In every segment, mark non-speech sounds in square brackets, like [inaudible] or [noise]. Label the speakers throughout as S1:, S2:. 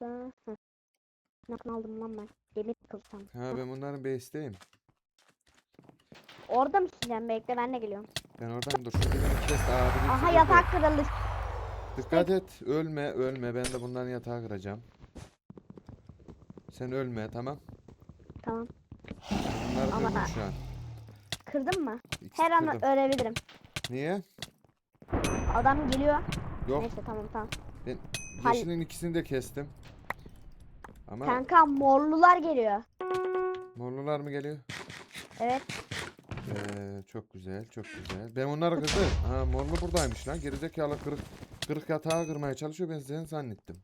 S1: Heh. Nakın aldım lan ben. Demir kılsam.
S2: Ha ben bunların base'teyim.
S1: Orada mısın sen? Bekle ben de geliyorum.
S2: Ben oradan dur. Şu birini kes abi.
S1: Aha yatak kırıldı.
S2: dur. Dikkat et. Ölme ölme. Ben de bunların yatağı kıracağım. Sen ölme tamam.
S1: Tamam.
S2: Bunları
S1: Ama-
S2: kırdım şu an.
S1: Kırdın mı?
S2: İkisi
S1: Her an
S2: kırdım.
S1: ölebilirim.
S2: Niye?
S1: Adam geliyor.
S2: Yok.
S1: Neyse tamam tamam.
S2: Ben
S1: Hal-
S2: yeşilin ikisini de kestim. Ama
S1: Kanka morlular geliyor.
S2: morlular mı geliyor?
S1: Evet.
S2: Ee, çok güzel, çok güzel. Ben onları kırdım. Ha, morlu buradaymış lan. Gerizekalı kırık, kırık yatağı kırmaya çalışıyor. Ben seni zannettim.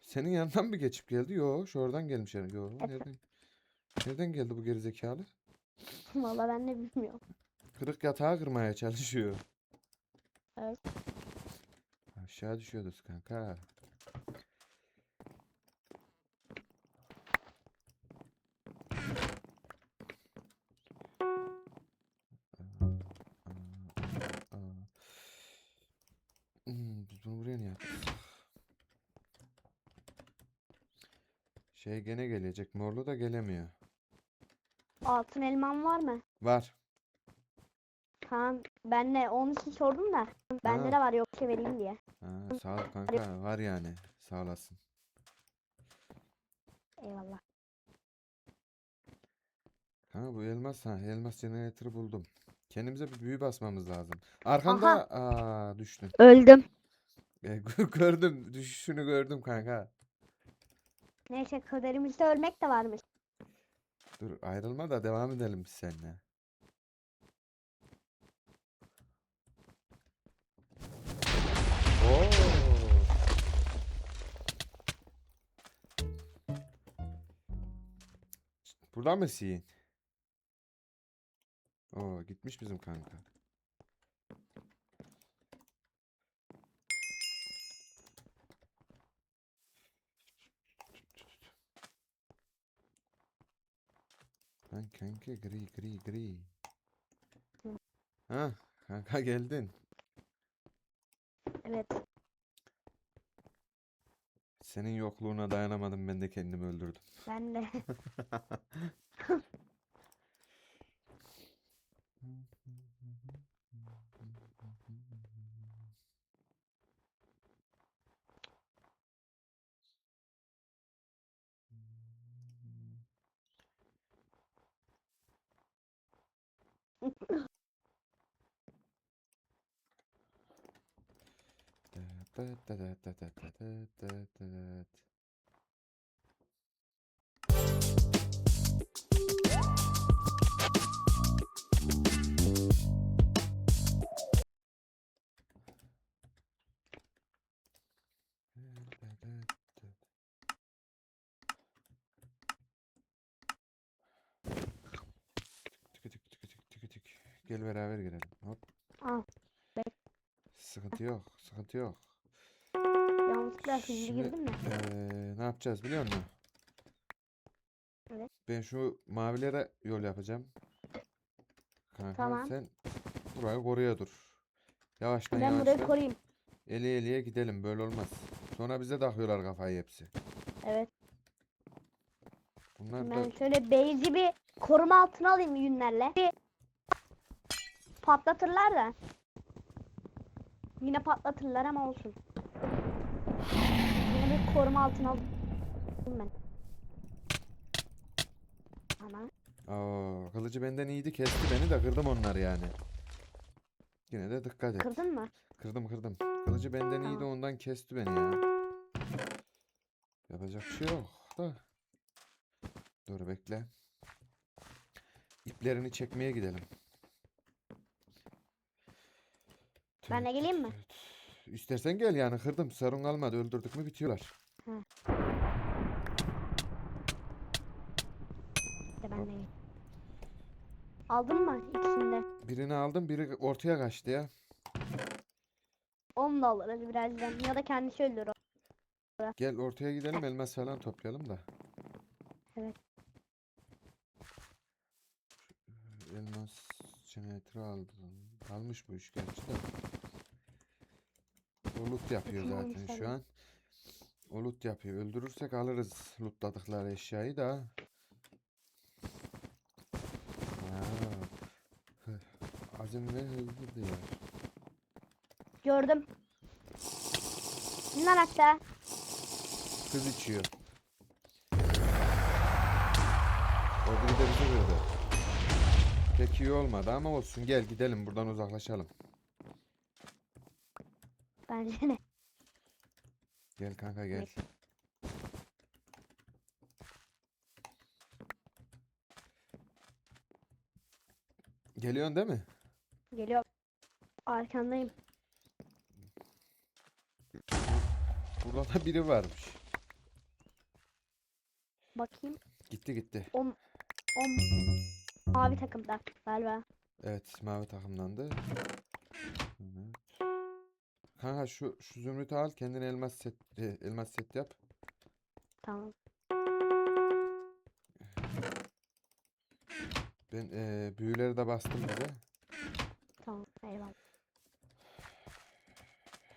S2: Senin yanından mı geçip geldi? Yo, şu oradan gelmiş yani. Yo, nereden? Nereden geldi bu gerizekalı?
S1: Vallahi ben de bilmiyorum.
S2: Kırık yatağı kırmaya çalışıyor.
S1: Evet.
S2: Aşağı düşüyoruz kanka. Biz bunu buraya niye yaptık? Şey gene gelecek. Morlu da gelemiyor.
S1: Altın elman var mı?
S2: Var.
S1: Tamam. Ben de onun için sordum da. Bende
S2: Ha.
S1: de var yoksa vereyim diye.
S2: Ha, sağ ol kanka. Var yani. Sağ olasın.
S1: Eyvallah.
S2: Kanka bu elmas ha. Elmas jeneratörü buldum. Kendimize bir büyü basmamız lazım. Arkanda aa düştün.
S1: Öldüm. [laughs]
S2: E, gördüm. Düşüşünü gördüm kanka.
S1: Neyse kaderimizde ölmek de varmış.
S2: Dur ayrılma da devam edelim biz seninle. Oo. Burada mısın? Oo gitmiş bizim kanka. Lan kanka gri gri gri. Ha kanka geldin.
S1: Evet.
S2: Senin yokluğuna dayanamadım ben de kendimi öldürdüm.
S1: Ben de. [laughs] [laughs]
S2: Gel beraber girelim. Hop.
S1: Al.
S2: Sıkıntı yok. Sıkıntı yok. Şimdi,
S1: mi?
S2: eee, ne yapacağız biliyor musun?
S1: Evet.
S2: Ben şu mavilere yol yapacağım. Kanka
S1: Tamam.
S2: sen burayı koruya dur. Yavaştan
S1: Ben burayı
S2: yavaştan
S1: koruyayım.
S2: eli eliye gidelim böyle olmaz. Sonra bize takıyorlar kafayı hepsi.
S1: Evet.
S2: Bunlar da
S1: Ben şöyle beyzi bir koruma altına alayım yünlerle. Bir patlatırlar da. Yine patlatırlar ama olsun. Koruma altına alayım ben. Ama
S2: Aa, kılıcı benden iyiydi kesti beni de kırdım onları yani. Yine de dikkat et.
S1: kırdın mı?
S2: Kırdım kırdım. Kılıcı benden iyiydi
S1: Tamam.
S2: ondan kesti beni ya. Yapacak bir şey yok da. Dur bekle. İplerini çekmeye gidelim.
S1: Ben de geleyim mi?
S2: tüt. İstersen gel yani kırdım. Sorun kalmadı. Öldürdük mü bitiyorlar.
S1: İşte ben de. Aldın mı ikisini de?
S2: Birini aldım biri ortaya kaçtı ya.
S1: Onu da alırız birazdan. Ya da kendisi öldürür o.
S2: Gel ortaya gidelim elmas falan toplayalım da.
S1: Evet.
S2: E, Elmas jeneratörü aldım. Almış bu iş gerçi de. O loot yapıyor zaten şu an. O loot yapıyor. Öldürürsek alırız lootladıkları eşyayı da. Hı. Azim ve hızlı diyor.
S1: Gördüm. Bunlar hatta.
S2: Kız içiyor. O biri de bizi vurdu. Pek iyi olmadı ama olsun gel gidelim buradan uzaklaşalım.
S1: Bence ne?
S2: Gel kanka gel.
S1: Neyse.
S2: Geliyorsun değil mi?
S1: Geliyor. Arkandayım.
S2: Burada da biri varmış.
S1: Bakayım.
S2: Gitti gitti.
S1: O mavi takımda galiba.
S2: Evet mavi takımdandı. Kanka şu şu zümrütü al kendine elmas set e, elmas set yap.
S1: Tamam.
S2: Ben e, büyüleri de bastım bize.
S1: Tamam. Eyvallah.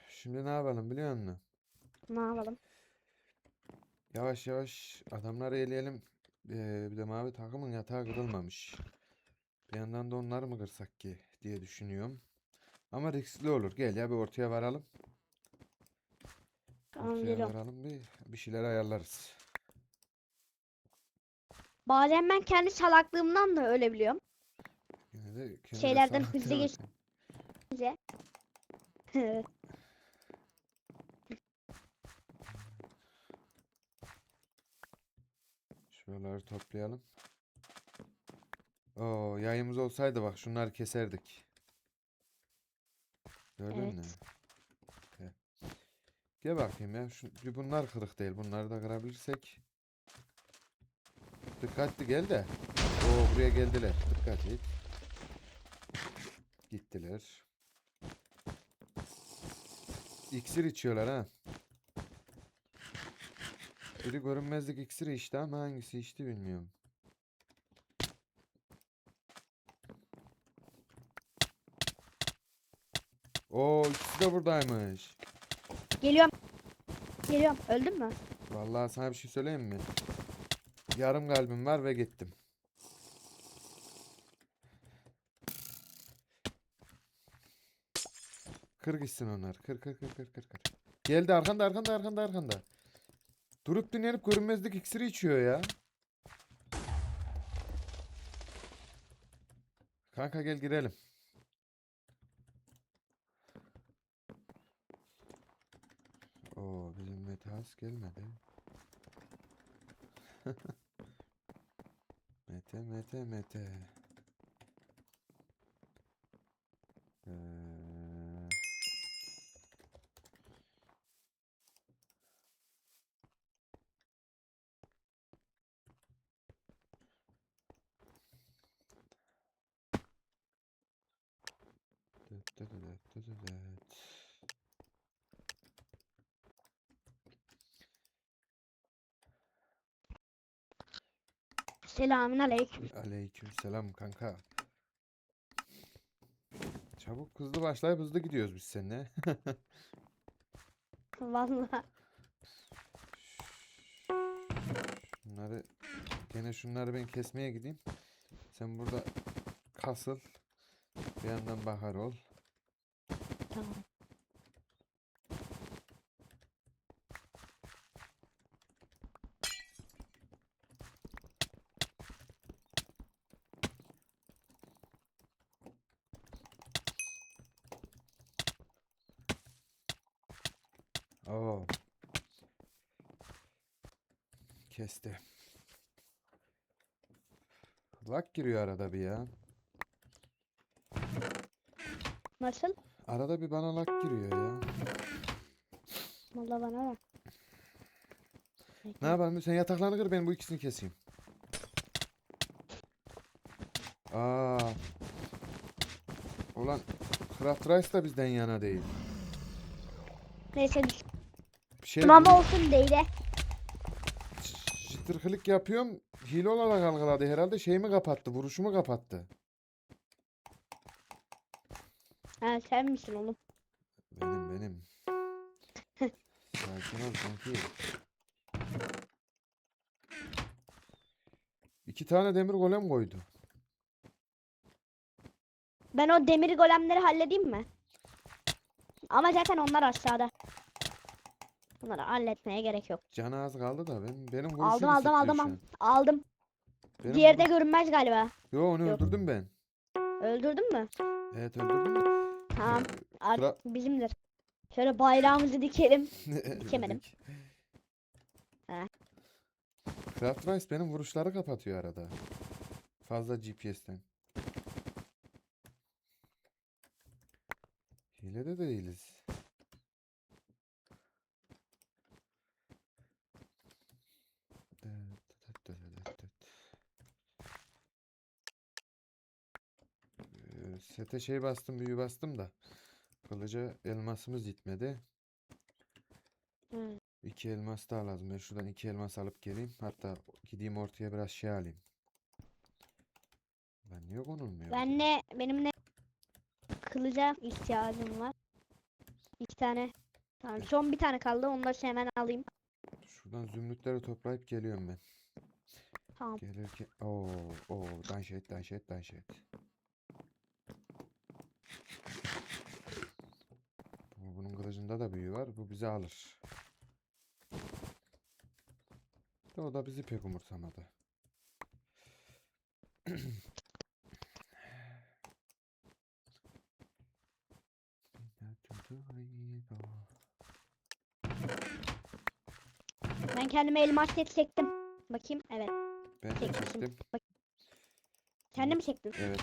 S2: Şimdi ne yapalım biliyor musun?
S1: Ne yapalım?
S2: Yavaş yavaş adamları eleyelim. Ee, bir de mavi takımın yatağı kırılmamış. Bir yandan da onları mı kırsak ki diye düşünüyorum. Ama riskli olur. Gel ya bir ortaya varalım.
S1: Tamam
S2: Ortaya
S1: geliyorum.
S2: varalım bir bir şeyler ayarlarız.
S1: Bazen ben kendi salaklığımdan da öyle biliyorum.
S2: Yine de
S1: Şeylerden hızlı geç-. Bize.
S2: Şuraları toplayalım. Oo yayımız olsaydı bak şunları keserdik. Gördün mü?
S1: Evet.
S2: Gel. Gel bakayım ya. Şu, bunlar kırık değil. Bunları da kırabilirsek. Dikkatli gel de. Oo buraya geldiler. Dikkat et. Gittiler. İksir içiyorlar ha. Biri görünmezlik iksiri içti ama hangisi içti bilmiyorum. Oo ikisi de buradaymış.
S1: Geliyorum. Geliyorum. Öldün mü?
S2: Vallahi sana bir şey söyleyeyim mi? Yarım kalbim var ve gittim. Kır gitsin onlar. Kır kır kır kır kır kır. Geldi arkanda arkanda arkanda arkanda. Durup dinlenip görünmezlik iksiri içiyor ya. Kanka gel girelim. Bizim Meteas gelmedi. [laughs] Mete Mete Mete. Ee, dıt dıt dıt dıt
S1: Selamün aleyküm.
S2: Aleykümselam kanka. Çabuk hızlı başlayıp hızlı gidiyoruz biz seninle. [laughs] [laughs]
S1: Vallahi.
S2: Şunları gene şunları ben kesmeye gideyim. Sen burada kasıl. Bir yandan bakar ol.
S1: Tamam.
S2: Oo. Kesti. Lak giriyor arada bir ya.
S1: Nasıl?
S2: Arada bir bana lak giriyor ya.
S1: Vallahi bana bak.
S2: Ne yapalım? Sen yataklarını kır ben bu ikisini keseyim. Aa. Ulan Craft Rice da bizden yana değil.
S1: Neyse
S2: Bir şey
S1: düşmama olsun değil de.
S2: Jitter yapıyorum. Hile olarak algıladı herhalde. Şeyimi kapattı. Vuruşumu kapattı.
S1: Ha sen misin oğlum?
S2: Benim benim. [laughs] Sakin ol kanki. İki tane demir golem koydu.
S1: Ben o demir golemleri halledeyim mi? Ama zaten onlar aşağıda. Bunları halletmeye gerek yok.
S2: Canı az kaldı da benim benim
S1: Aldım aldım aldım al- aldım.
S2: Benim
S1: Diğeri de görünmez galiba.
S2: Yo onu
S1: Yok.
S2: öldürdüm ben.
S1: Öldürdün mü?
S2: Evet öldürdüm de.
S1: Tamam.
S2: Sıra-
S1: bizimdir. Şöyle bayrağımızı dikelim. [laughs] Dikemedim.
S2: Dedik.
S1: He.
S2: Craft Rice benim vuruşları kapatıyor arada. Fazla GPS'ten. Hilede de değiliz. Ee, Sete şey bastım, büyü bastım da kılıca elmasımız gitmedi.
S1: Hı.
S2: İki elmas daha lazım. Ben şuradan iki elmas alıp geleyim. Hatta gideyim ortaya biraz şey alayım. Ben niye konulmuyor?
S1: Ben ne benim ne kılıca ihtiyacım var. İki tane. Tamam, son bir tane kaldı. Onu da hemen alayım.
S2: Şuradan zümrütleri toplayıp geliyorum ben.
S1: Tamam.
S2: Gelirken oo oo danşet danşet danşet. Bunun kılıcında da büyü var. Bu bizi alır. De o da bizi pek umursamadı.
S1: Ben kendime elmas set çektim. Bakayım. Evet.
S2: Ben de
S1: Çekmişim.
S2: çektim.
S1: Bak. Kendi mi çektin?
S2: Evet.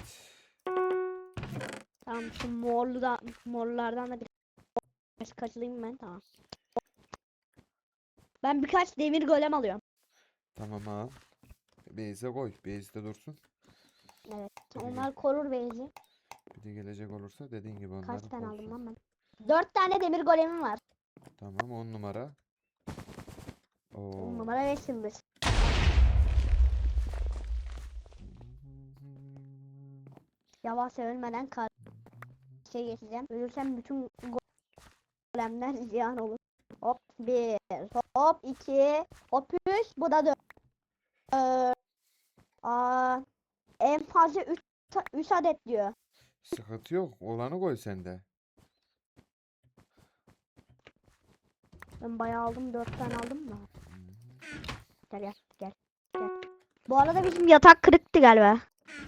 S1: Tamam şu morlu da morlardan da bir biraz kaçılayım ben tamam. Ben birkaç demir golem alıyorum.
S2: Tamam al. Base'e koy. Base'de dursun.
S1: Evet. Onlar korur beyzi.
S2: Bir de gelecek olursa dediğin gibi onları
S1: Kaç tane aldım lan ben? Dört tane demir golemim var.
S2: Tamam 10 numara. Oo.
S1: On numara beş yıldız. Yavaş ölmeden kar şey geçeceğim. Ölürsem bütün golemler [laughs] ziyan olur. Hop bir, hop iki, hop üç, bu da dört. Ee, aa, en fazla üç, üç adet diyor.
S2: Sıkıntı yok. Olanı koy sende.
S1: Ben bayağı aldım, dört tane aldım mı?
S2: Hmm.
S1: Gel gel gel. gel. Bu arada bizim yatak kırıktı galiba.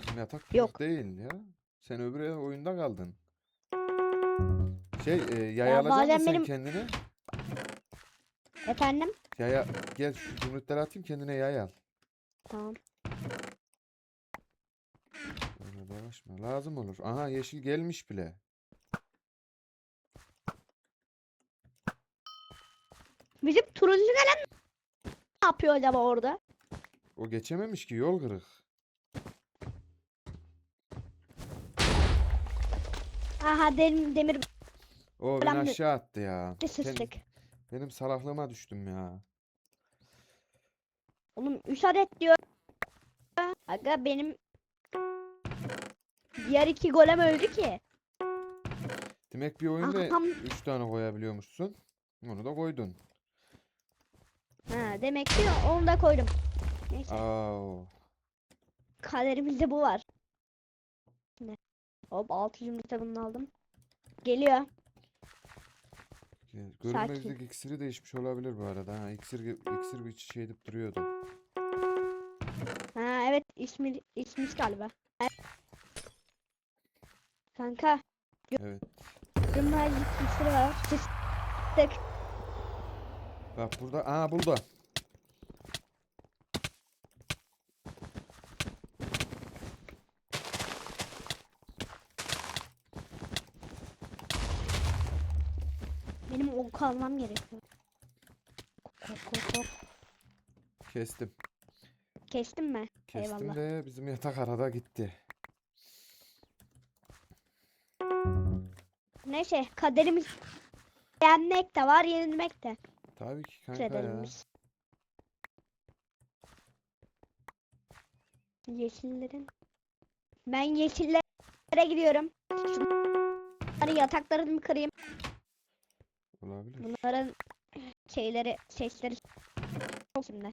S2: Bizim yatak
S1: Yok.
S2: kırık değil ya. Sen öbür oyunda kaldın. Şey e, yay
S1: Ya
S2: alacak
S1: bazen
S2: mısın
S1: benim-
S2: kendine?
S1: Efendim?
S2: Yaya gel şu zümrütleri atayım kendine yay al.
S1: Tamam.
S2: Öyle dolaşma. Lazım olur. Aha yeşil gelmiş bile.
S1: Bizim turuncu gelen ne yapıyor acaba orada?
S2: O geçememiş ki yol kırık.
S1: Aha demir, demir
S2: O beni
S1: Önemli.
S2: aşağı attı ya.
S1: bir
S2: Kend-
S1: sıçtık.
S2: benim salaklığıma düştüm ya.
S1: Oğlum 3 adet diyor. Aga benim diğer iki golem öldü ki.
S2: Demek bir oyunda
S1: Aha,
S2: 3 tane koyabiliyormuşsun. Onu da koydun.
S1: Ha, demek ki onu da koydum. Neyse
S2: Aa.
S1: kaderimizde bu var. Şimdi hop 6 yumurta bunu aldım. Geliyor. Sakin.
S2: Görünmezlik iksiri değişmiş olabilir bu arada. Ha, iksir, iksir bir şey edip duruyordu.
S1: Ha evet ismi ismiş galiba. Kanka
S2: Evet.
S1: görünmezlik iksiri var. Sıçtık.
S2: Bak burada. Aa burada.
S1: Benim ok almam gerekiyor. Hop hop hop.
S2: Kestim.
S1: Kestin mi?
S2: Kestim
S1: Eyvallah.
S2: de bizim yatak arada gitti.
S1: Neyse kaderimiz beğenmek de var yenilmek de
S2: Tabii ki kanka ya.
S1: kaderimiz. Yeşillerin. Ben yeşillere gidiyorum. Şu- Bunların yataklarını kırayım.
S2: Olabilir.
S1: Bunların şeyleri, sesleri çok şimdi.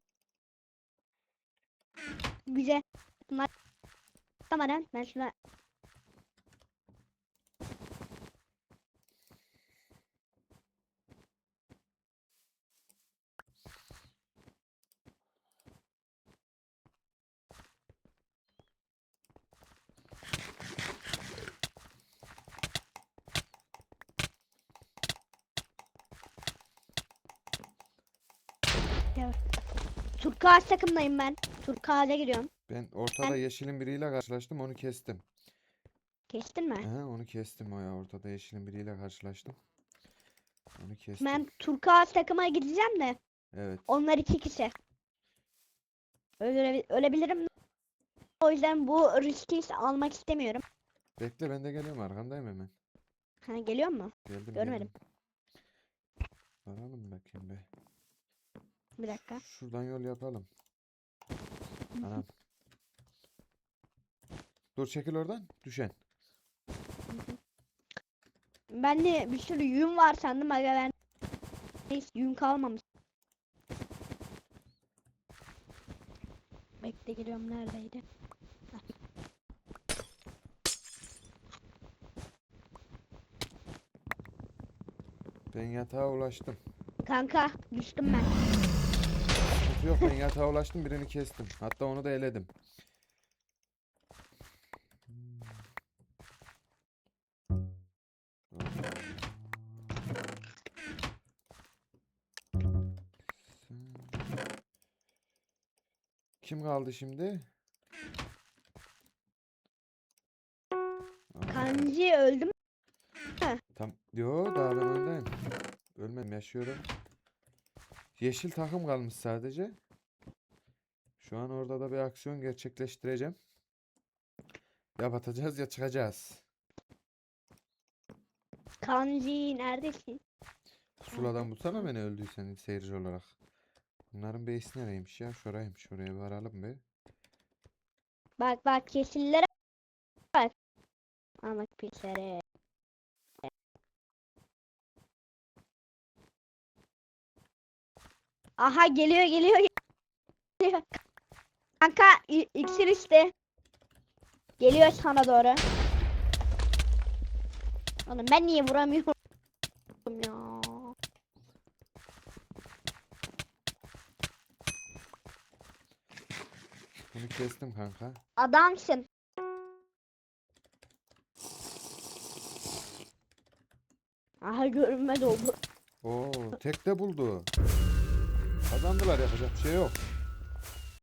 S1: Güzel. Bunlar Tamam ben Turkuaz takımdayım ben. Turkuaz'a gidiyorum.
S2: Ben ortada yeşilin biriyle karşılaştım onu kestim.
S1: Kestin mi?
S2: Aha, onu kestim o ya ortada yeşilin biriyle karşılaştım. Onu kestim.
S1: Ben Turkuaz takıma gideceğim de.
S2: Evet.
S1: Onlar iki kişi. Ölebi- ölebilirim. O yüzden bu riski almak istemiyorum.
S2: Bekle ben de geliyorum arkandayım hemen.
S1: Ha, geliyor mu?
S2: Geldim
S1: Görmedim.
S2: geldim. Aralım bakayım be.
S1: Bir dakika.
S2: Şuradan yol yapalım. Anam. Dur çekil oradan. Düşen.
S1: Ben de bir sürü yün var sandım aga ben. Neyse yün kalmamış. Bekle geliyorum neredeydi?
S2: Ben yatağa ulaştım.
S1: Kanka düştüm ben.
S2: Sıkıntı Yok ben yatağa ulaştım birini kestim. Hatta onu da eledim. Kim kaldı şimdi?
S1: Kanji öldü mü?
S2: Tam yo daha ben öndeyim. Ölmedim yaşıyorum. Yeşil takım kalmış sadece. Şu an orada da bir aksiyon gerçekleştireceğim. Ya batacağız ya çıkacağız.
S1: Kanji neredesin?
S2: Pusuladan bulsana beni öldüysen seyirci olarak. Bunların base nereymiş ya? Şuraymış. Şuraya bir aralım be.
S1: Bak bak yeşillere bak. Ama pisleri. Aha geliyor geliyor geliyor. Kanka iksir işte. Geliyor sana doğru. Oğlum ben niye vuramıyorum ya?
S2: Bunu kestim kanka.
S1: Adamsın. Aha görünmez oldu.
S2: Oo, tek de buldu. Kazandılar yapacak bir şey yok.